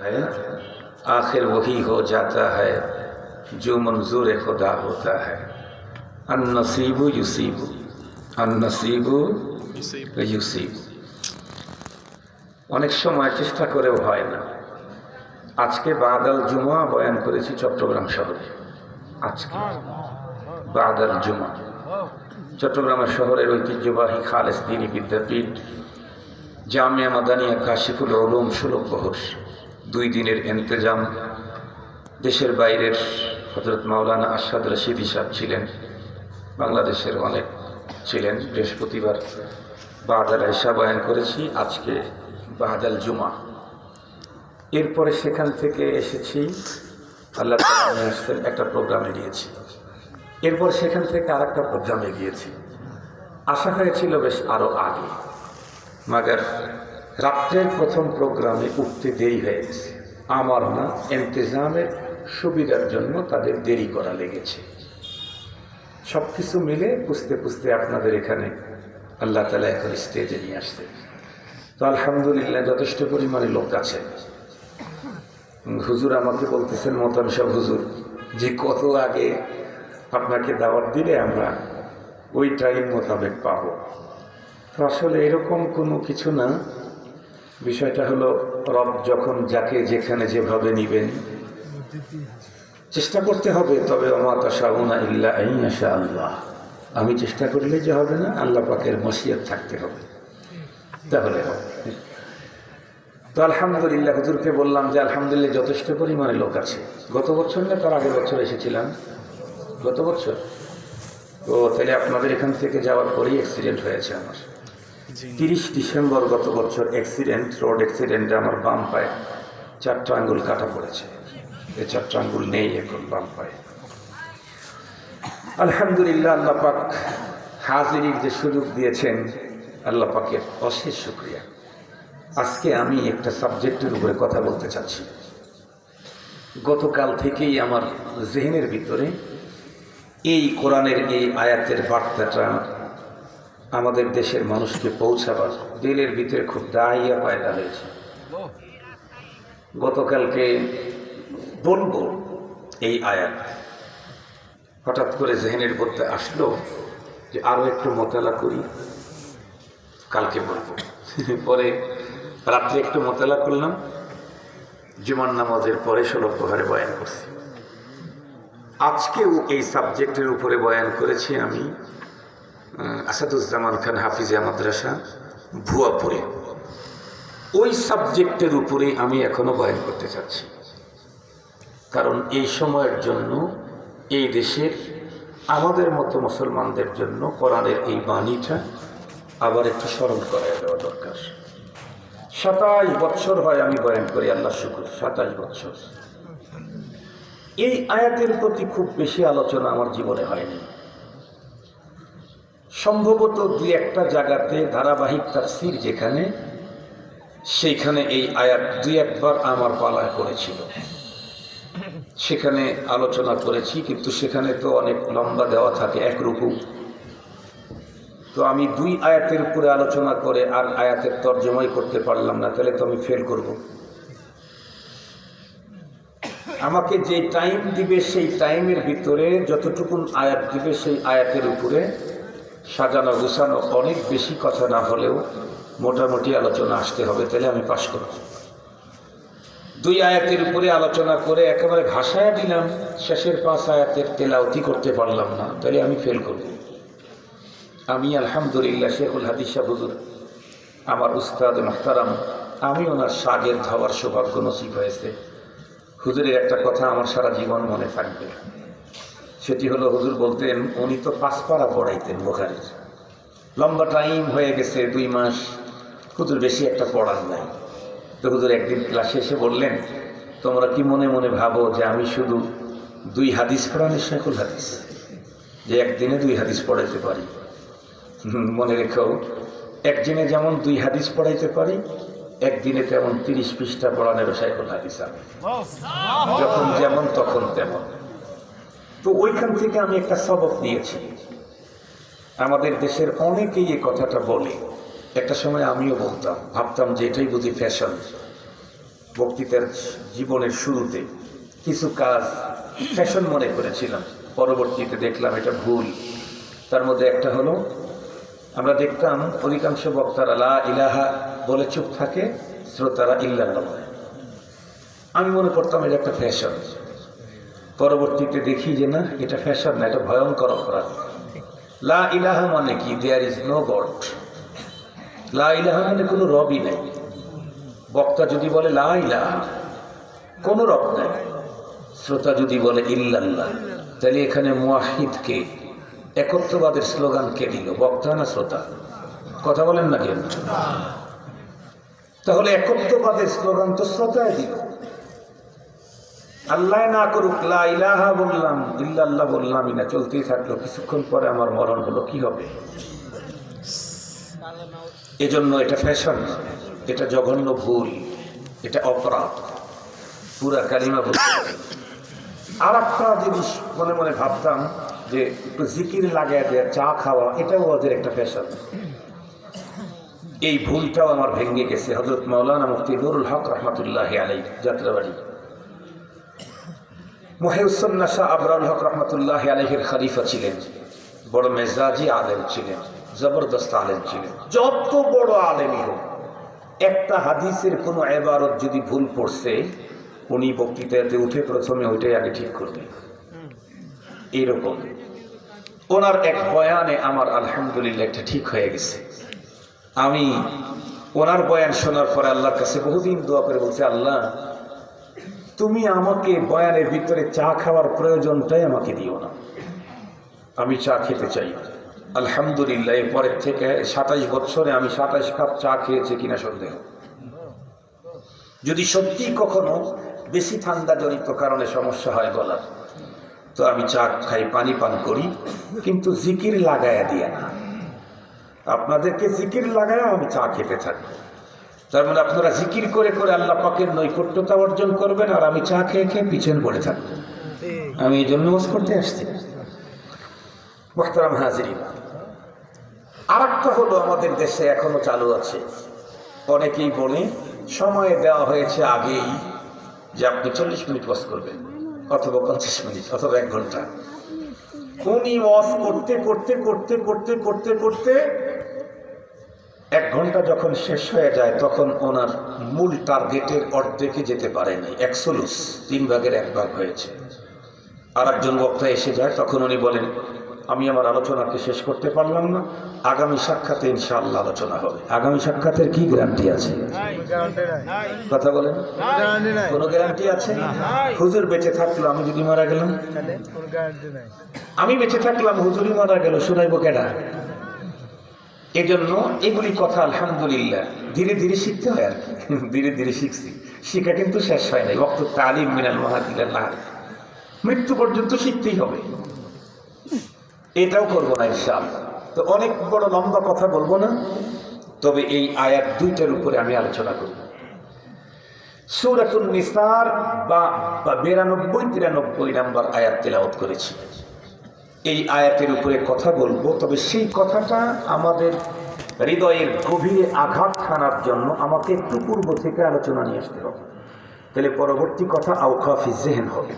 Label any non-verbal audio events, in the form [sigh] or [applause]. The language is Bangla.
है आखिर वही हो जाता है जो मंजूर खुदा होता है अन नसीबु युसीबु अन नसीबु ইউসিব অনেক সময় চেষ্টা করেও হয় না আজকে বাদাল জুমা বয়ান করেছি চট্টগ্রাম শহরে আজকে বাদাল জুমা চট্টগ্রামের শহরের ঐতিহ্যবাহী খালেস দিনী বিদ্যাপীঠ জামিয়া মাদানিয়া কাশিফুল ওলুম সুলভ বহস দুই দিনের এন্তেজাম দেশের বাইরের হজরত মাওলানা আসাদ রশিদ হিসাব ছিলেন, বাংলাদেশের অনেক ছিলেন। বৃহস্পতিবার বাহাদাল এসা বয়ান করেছি, আজকে বাহাদাল জুমা। এরপরে সেখান থেকে এসেছি, আল্লাহ একটা প্রোগ্রামে গিয়েছি। এরপর সেখান থেকে আর একটা প্রোগ্রামে গিয়েছি। আশা হয়েছিল বেশ আরও আগে। মাগার রাত্রের প্রথম প্রোগ্রামে উঠতে দেরি হয়ে গেছে আমার না এন্তেজামের সুবিধার জন্য তাদের দেরি করা লেগেছে। সব কিছু মিলে পুষতে পুষতে আপনাদের এখানে আল্লাহ তালা এখন স্টেজে নিয়ে আসতে তো আলহামদুলিল্লাহ যথেষ্ট পরিমাণে লোক আছে। হুজুর আমাকে বলতেছেন, মতাম সব হুজুর, যে কত আগে আপনাকে দাওয়াত দিলে আমরা ওই টাইম মোতাবেক পাবো। তো আসলে এরকম কোনো কিছু না। বিষয়টা হলো, রব যখন যাকে যেখানে যেভাবে নিবেন, চেষ্টা করতে হবে, তবে আইয়াশা আল্লাহ আমি চেষ্টা করলে যে হবে না, আল্লাহ পাকের মসিয়ত থাকতে হবে। তাহলে হবে। তো আলহামদুলিল্লাহ, হুজুরকে বললাম যে, আলহামদুলিল্লাহ, যথেষ্ট পরিমাণে লোক আছে। গত বছর না, তার আগের বছর এসেছিলাম। গত বছর? তো তাহলে আপনাদের এখান থেকে যাওয়ার পরেই অ্যাক্সিডেন্ট হয়েছে আমার। তিরিশ ডিসেম্বর গত বছর অ্যাক্সিডেন্ট রোড অ্যাক্সিডেন্টে আমার বাম পায়ে চারটা আঙ্গুল কাটা পড়েছে। এই চারটা আঙ্গুল নেই এখন বাম পায়ে। আলহামদুলিল্লাহ আল্লাহ পাক হাজিরির যে সুযোগ দিয়েছেন, আল্লাহ পাকের অশেষ শুক্রিয়া। আজকে আমি একটা সাবজেক্টের উপরে কথা বলতে চাচ্ছি। গতকাল থেকেই আমার জেহেনের ভিতরে এই কোরআনের এই আয়াতের বার্তাটা আমাদের দেশের মানুষকে পৌঁছাবার দিলের ভিতরে খুব দাঁড়িয়ে পায়দা হয়েছে। গতকালকে বলব এই আয়াত। হঠাৎ করে জেহেনের মধ্যে আসলো যে আরও একটু মোতালা করি। কালকে বলব। পরে রাত্রে একটু মোতালা করলাম। জুমান নামাজের পরে ষোলো প্রহারে বয়ান করছি। আজকেও এই সাবজেক্টের উপরে বয়ান করেছি আমি। আসাদুজ্জামান খান হাফিজিয়া মাদ্রাসা, ভুয়াপুরে। ওই সাবজেক্টের উপরে আমি এখনও বয়ান করতে চাচ্ছি। কারণ এই সময়ের জন্য এই দেশের আমাদের মতো মুসলমানদের জন্য কোরআনের এই বাণীটা আবার একটু স্মরণ করাই দেওয়া দরকার। সাতাশ বৎসর হয় আমি বয়ান করি আল্লাহ শুকুর, সাতাশ বৎসর। এই আয়াতের প্রতি খুব বেশি আলোচনা আমার জীবনে হয়নি। সম্ভবত দুই একটা জায়গাতে ধারাবাহিক তাফসির যেখানে, সেইখানে এই আয়াত দুই একবার আমার পালায় করেছিল সেখানে আলোচনা করেছি, কিন্তু সেখানে তো অনেক লম্বা দেওয়া থাকে, এক রুকু। তো আমি দুই আয়াতের উপরে আলোচনা করে আর আয়াতের তর্জমাই করতে পারলাম না, তাহলে তো আমি ফেল করব। আমাকে যে টাইম দিবে সেই টাইমের ভিতরে, যতটুকুন আয়াত দিবে সেই আয়াতের উপরে সাজানো গুছানো অনেক বেশি কথা না হলেও মোটামুটি আলোচনা আসতে হবে, তাহলে আমি পাশ করব। দুই আয়াতের উপরে আলোচনা করে একেবারে ভাষায় দিলাম, শেষের পাঁচ আয়াতের তেলাওতি করতে পারলাম না, তাহলে আমি ফেল করব। আমি আলহামদুলিল্লাহ শেখুল হাদিস হুজুর আমার উস্তাদ মাহতারাম, আমি ওনার সাগের ধাওয়ার সৌভাগ্য নসিব হয়েছে। হুজুরের একটা কথা আমার সারা জীবন মনে থাকবে। সেটি হলো হুজুর বলতেন উনি তো পাঁচপাড়া পড়াইতেন বোখারির। লম্বা টাইম হয়ে গেছে দুই মাস হুজুর বেশি একটা পড়ার নাই। তো হুজুর একদিন ক্লাসে এসে বললেন তোমরা কি মনে মনে ভাবো যে আমি শুধু দুই হাদিস পড়ানি শেখুল হাদিস? যে একদিনে দুই হাদিস পড়াইতে পারি? [laughs] মনে রেখো একদিনে যেমন দুই হাদিস পড়াইতে পারি একদিনে তেমন তিরিশ পৃষ্ঠা পড়ানোর শেখুল হাদিস আমি। যখন যেমন তখন তেমন। তো ওইখান থেকে আমি একটা সবক নিয়েছি। আমাদের দেশের অনেকেই এই কথাটা বলে। একটা সময় আমিও বলতাম, ভাবতাম যে এটাই বুঝি ফ্যাশন বক্তৃতার জীবনের শুরুতে কিছু কাজ ফ্যাশন মনে করেছিলাম। পরবর্তীতে দেখলাম এটা ভুল। তার মধ্যে একটা হলো, আমরা দেখতাম অধিকাংশ বক্তারা লা ইলাহা বলে চুপ থাকে, শ্রোতারা ইল্লাল্লাহ বলে। আমি মনে করতাম এটা একটা ফ্যাশন পরবর্তীতে দেখি যে না, এটা ফ্যাশন না, এটা ভয়ঙ্কর অপরাধ। লা ইলাহা মানে কি? দেয়ার ইজ নো গড লা ইলাহা মানে কোনো রবই নেই। বক্তা যদি বলে লা ইলাহা, কোনো রব নেই। শ্রোতা যদি বলে ইল্লাল্লাহ, তাহলে এখানে মুয়াহিদকে, একত্রবাদের স্লোগান কে দিল? বক্তা না শ্রোতা? কথা বলেন না কেন? তাহলে একত্রবাদের স্লোগান তো শ্রোতায় দিল। আল্লাহ না করুক, লা ইলাহা বললাম, ইল্লাল্লাহ বললামই না, চলতেই থাকল। কিছুক্ষণ পরে আমার মরণ হলো, কি হবে? এজন্য এটা ফ্যাশন এটা জঘন্য ভুল, এটা অপরাধ। পুরা কালিমা ভুল আর একটা জিনিস মনে মনে ভাবতাম যে একটু জিকির লাগাই দেয় চা খাওয়া, এটাও ওদের একটা ফ্যাশন এই ভুলটাও আমার ভেঙে গেছে। হজরত মৌলানা মুফতি নুরুল হক রহমতুল্লাহ আলাই যাত্রাবাড়ি। মহেউসন্নাসা আবরাল হক রহমতুল্লাহ আলহের খলিফা ছিলেন। বড় মেজাজি আলেম ছিলেন, জবরদস্ত আলেম ছিলেন। যত বড় আলেমই হোক, একটা হাদিসের কোনো এবারত যদি ভুল পড়ছে, উনি বক্তৃতাতে উঠে প্রথমে ওইটাই আগে ঠিক করবে এইরকম। ওনার এক বয়ানে আমার আলহামদুলিল্লাহ একটা ঠিক হয়ে গেছে। আমি ওনার বয়ান শোনার পরে আল্লাহর কাছে বহুদিন দোয়া করে বলছে, আল্লাহ তুমি আমাকে বয়ানের ভিতরে চা খাওয়ার প্রয়োজনটাই আমাকে দিও না। আমি চা খেতে চাই আলহামদুলিল্লাহ এরপরের থেকে সাতাইশ বছরে আমি সাতাইশ কাপ চা খেয়েছি কিনা সন্দেহ। যদি সত্যি কখনো বেশি ঠান্ডাজনিত কারণে সমস্যা হয় গলার তো আমি চা খাই, পানি পান করি, কিন্তু জিকির লাগায়া দিয়ে না। আপনাদেরকে জিকির লাগায় আমি চা খেতে থাকি। তার মানে আপনারা জিকির করে করে আল্লাহ পাকের নৈকট্যতা অর্জন করবেন আর আমি চা খেয়ে খেয়ে পিছন পড়ে থাকব। আমি এই জন্য ওয়াজ করতে আসছি। মোহতারাম হাজিরি আর একটা হলো আমাদের দেশে এখনও চালু আছে। অনেকেই বলে সময় দেওয়া হয়েছে আগেই যে আপনি চল্লিশ মিনিট ওয়াজ করবেন অথবা পঞ্চাশ মিনিট অথবা এক ঘণ্টা। উনি ওয়াজ করতে করতে করতে করতে করতে করতে এক ঘণ্টা যখন শেষ হয়ে যায়, তখন ওনার মূল টার্গেটের অর্ধেকে যেতে পারেনি। নাই একশোলুস তিন ভাগের এক ভাগ হয়েছে। আর একজন বক্তা এসে যায়, তখন উনি বলেন, আমি আমার আলোচনাকে শেষ করতে পারলাম না। আগামী সাক্ষাতে ইনশাআল্লাহ আলোচনা হবে। আগামী সাক্ষাতের কি গ্যারান্টি আছে? কথা বলেন। কোনো গ্যারান্টি আছে? হুজুর বেঁচে থাকল, আমি যদি মারা গেলাম? আমি বেঁচে থাকলাম হুজুরি মারা গেল, শুনাইব কেডা? এই জন্য এগুলি কথা আলহামদুলিল্লাহ। ধীরে ধীরে শিখতে হয় আর ধীরে ধীরে শিখছি। শিখা কিন্তু শেষ হয় নাই। অক্ত তালিম মিনাল মাহাদিল্লাহ মৃত্যু পর্যন্ত শিখতেই হবে। এটাও করব না ইনশাল তো অনেক বড় লম্বা কথা বলব না। তবে এই আয়াত দুইটার উপরে আমি আলোচনা করব। সুরাতুল নিসার বা বিরানব্বই, তিরানব্বই নাম্বার আয়াত তেলাওয়াত করেছি। এই আয়াতের উপরে কথা বলব, তবে সেই কথাটা আমাদের হৃদয়ের গভীরে আঘাত খানার জন্য আমাকে একটু পূর্ব থেকে আলোচনা নিয়ে আসতে হবে। তাহলে পরবর্তী কথা আউকাফি জেহেন হবে।